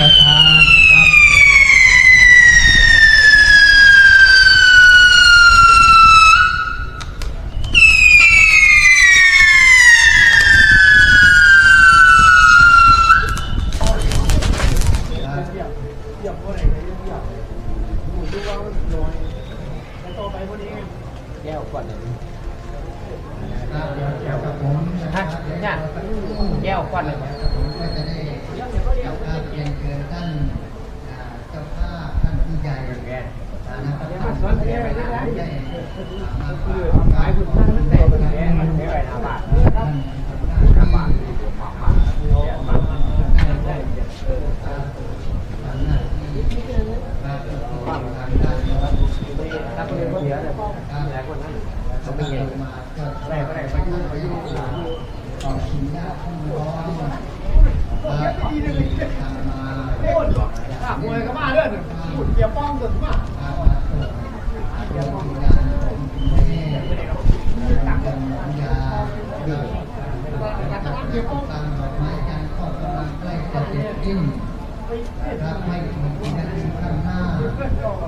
ประธานครับแก้วก่อนเลยครับเดี๋ยวเดี๋ยวกับผมฮะเนี่ยแก้วก่อนเลย ผมก็จะได้ครับเรีย นเชิญท่านอ่าเจ้าภาพท่านผู้ใหญ่ฐานะประธานผู้ใหญ่ได้มาฟังการของท่านแต่มันแก้วมันแก้วหน้าบ้านท่านหน้าบ้านหมาหมาโอ้หมาได้ทำหน้าที่ครับทางด้านครับถ้านเดียวก็เดียวเลยหลายคนนั้นเขาไม่เห็นมาก็ได้ไปประยุกต์ปยุกต์ขอบคุณญาติพี่น้องค พูดถ้ามวยก็มาเด้อพูดเกี่ยวป้องกันมาครับมาส่งเดี๋ยวมีงานของคุณแม่ทำกันยาเกี่ยวกับเกี่ยวกับการดอกไม้จานข้อกำลังใกล้จะติดรับไม่กินาทีข้างหน้า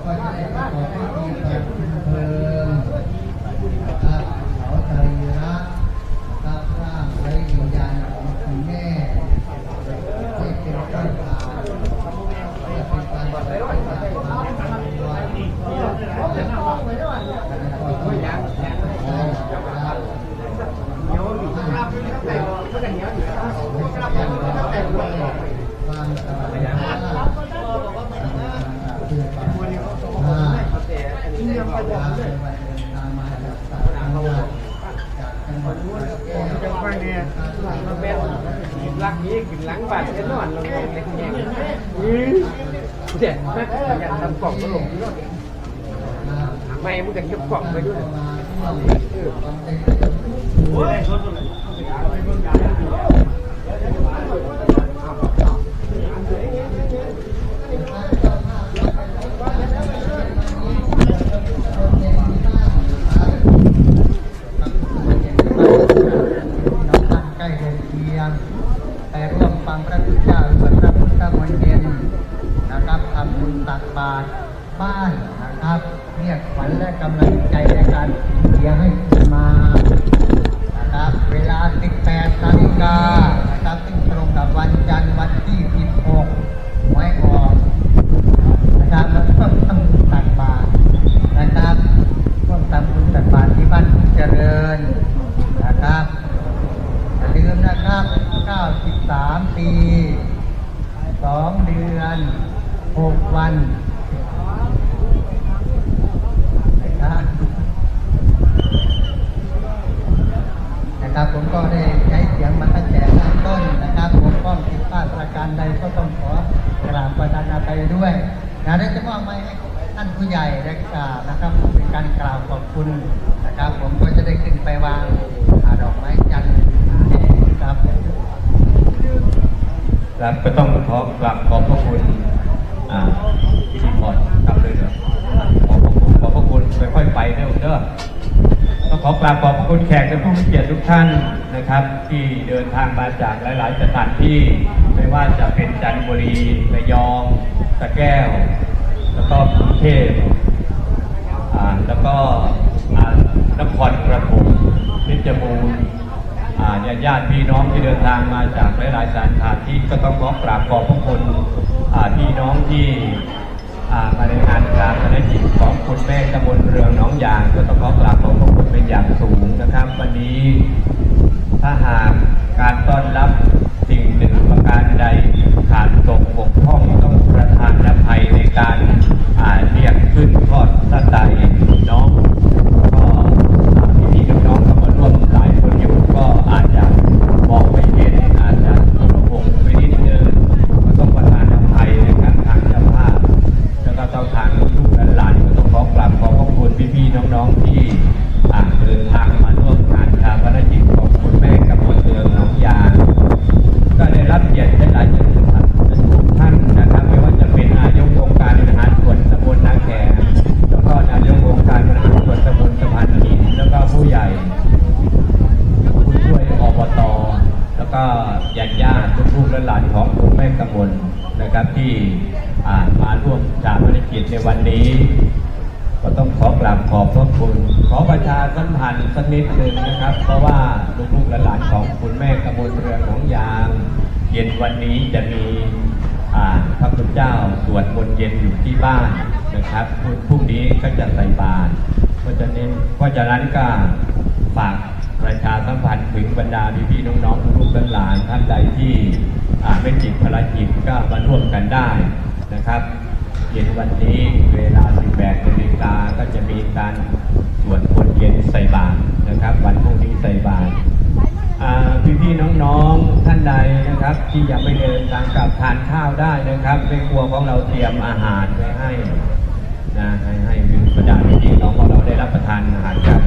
ก็จะได้ประกอบพิธีเปิดเพลิง ครับเขาสรีระครับร่างไร้วิญญาณของคุณแม่ให้เป็นต้นทางเพื่อเป็นการปฏิบัติธรรมวันแล้วก็ต้องยังครับ โยนอยู่ข้างล่างแต่ก็กันเหนียวอยู่ข้างล่างแต่ด้วย ความสบายใจเพื่อความว่า แต่อันนี้ ที่ ยัง เรา ไม่ ไป ได้ เดินทางมาจากสายทางจากจังหวัดสระแก้ว จังหวะเนี่ยมันเป็นลักนี้กินล้างบาดจะนอนลงในแง่อือเด็ดนะอยา กล่องก็ลงที่รถไม่มึงกันยกกล่องไปด้วย โอ้ย ใกล้เดินเคียงไปร่วมฟังพระพุทธเจ้าสวดพระพุทธมนต์เย็นนะครับทำบุญตักบาตรบ้านนะครับเรียกขวัญและกำลังใจในการเชียร์ให้คุณมานะครับเวลา 18นาฬิกานะครับซึ่งตรงกับวันจันทร์วันที่ 16ไว้ออกนะครับแล้วก็ทำบุญตักบาตรนะครับร่วมทำบุญตักบาตรที่บ้านผู้เจริญนะครับ อย่าลืมนะครับ 93 ปี 2 เดือน 6 วันนะครับนะครับ ผมก็ได้ใช้เสียงมาตั้งแต่ข้างต้นนะครับ ผมก็ผิดพลาดประการใดก็ต้องขอกราบประทานอภัยด้วยนะได้จะมอบไม้ให้ท่านผู้ใหญ่ได้กราบนะครับเป็นการกล่าวขอบคุณนะครับ ผมก็จะได้ขึ้นไปวางอ่าดอกไม้จันทร์ครับ ครับก็ต้ องขอกราบขอบพระคุณอ่าพิธีพรครับเลยเด้อขอบพระคุณขอบพระคุณค่อยๆไปเด้อเด้อต้องขอกราบขอบพระคุณแขกและผู้มีเกียรติทุกท่านนะครับ ที่เดินทางมาจากหลาย ๆ สถานที่ไม่ว่าจะเป็นจันทบุรีระยองสระแก้ว แล้วก็กรุงเทพแล้วก็นครปฐมเพชรบูรณ์อ่า ญาติญาติพี่น้องที่เดินทางมาจากหลายๆสถานที่ก็ต้องขอกราบขอบพระคุณพี่น้องที่มาในงานการภารกิจของคุณแม่ตำบลเรืองหนองยาง ก็ต้องขอกราบขอบพระคุณเป็นอย่างสูงนะครับ วันนี้ถ้าหากการต้อนรับสิ่งหนึ่งประการใดขาดตกบกพร่องต้องประทานอภัยในการเรียกขึ้นทอดสไตน้อง ก็พี่ๆน้องๆก็มาร่วมหลายคนอยู่ก็อาจจะมองไม่เห็นอาจจะกระหงไปนิดเดินก็ต้องประทานอภัยในการทางเจ้าภาพแล้วก็ต้องทางลูกๆหลานๆก็ต้องขอกราบขอบพระคุณพี่ๆน้องๆที่อ่าเดินทางมาร่วมงานชาปนกิจของคุณแม่กับมนเตืองน้องยางก็ได้รับเกียรติจากหลายๆ นะครับที่อ่ามาร่วมชาปนกิจในวันนี้ ก็ต้องขอกราบขอบพระคุณ ขอประชาสัมพั นิดหนึ่งนะครับ เพราะว่าลูกๆหลานของคุณแม่กระมลเรืองของยางเย็นวันนี้จะมีพระคุณเจ้าสวดมนต์เย็นอยู่ที่บ้านนะครับพรุ่งพรุ่งนี้ก็จะใส่บาตรเพราะฉะนั้นเพราะฉะนั้นก็ฝากประชาสัมพันธ์ถึงบรรดาพี่ๆน้องๆลูกหลานท่านใดที่ไม่ติดภารกิจก็มาร่วมกันได้นะครับ เย็นวันนี้เวลา 18นาฬิกาก็จะมีการ สวดมนต์เย็นใส่บาตรนะครับ วันพรุ่งนี้ใส่บาตรอ่พี่ๆน้องๆท่านใดนะครับ ที่ยังไม่เดินทางกลับทานข้าวได้นะครับในครัวของเราเตรียมอาหารไว้ให้นะให้ให้บรรดาพี่ๆน้องของเราได้รับประทานอาหารกัน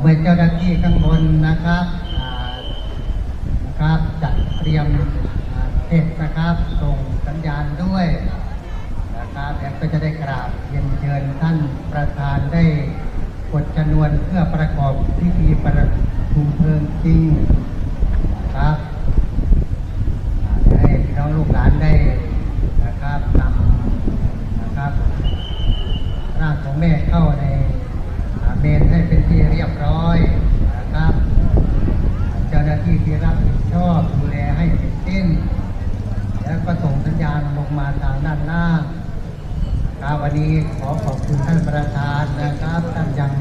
เมื่อเจ้าหน้าที่ข้างบนนะครับนะครับจัดเตรียมเสร็จนะครับส่งสัญญาณด้วยนะครับแล้วก็จะได้กราบเรียนเชิญท่านประธานได้กดชนวนเพื่อประกอบพิธีประชุมเพลิงจริงนะครับให้พี่น้องลูกหลานได้นะครับนำนะครับร่างของแม่เข้าใน เป็นที่เรียบร้อยนะครับ เจ้าหน้าที่ที่รับผิดชอบดูแลให้เสร็จสิ้น แล้วก็ส่งสัญญาณลงมาทางด้านล่างครับวันนี้ขอขอบคุณท่านประธานนะครับ ท่านยัง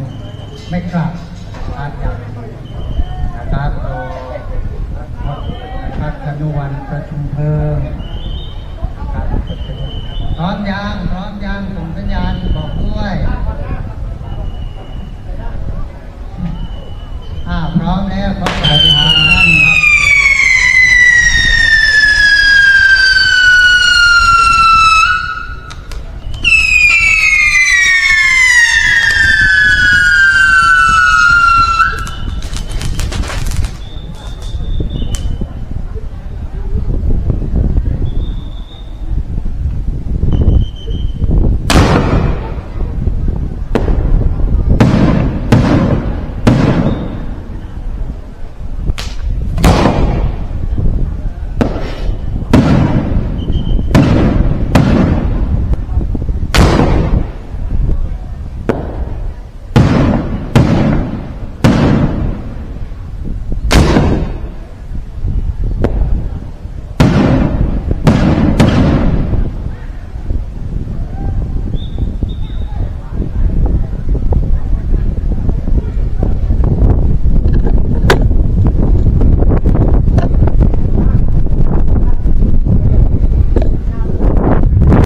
ไม่กลับท่านยังนะครับรอนะครับชนวนประชุมเพลิงนะครับพร้อมยังพร้อมยังส่งสัญญาณบอกด้วย Apa sehari?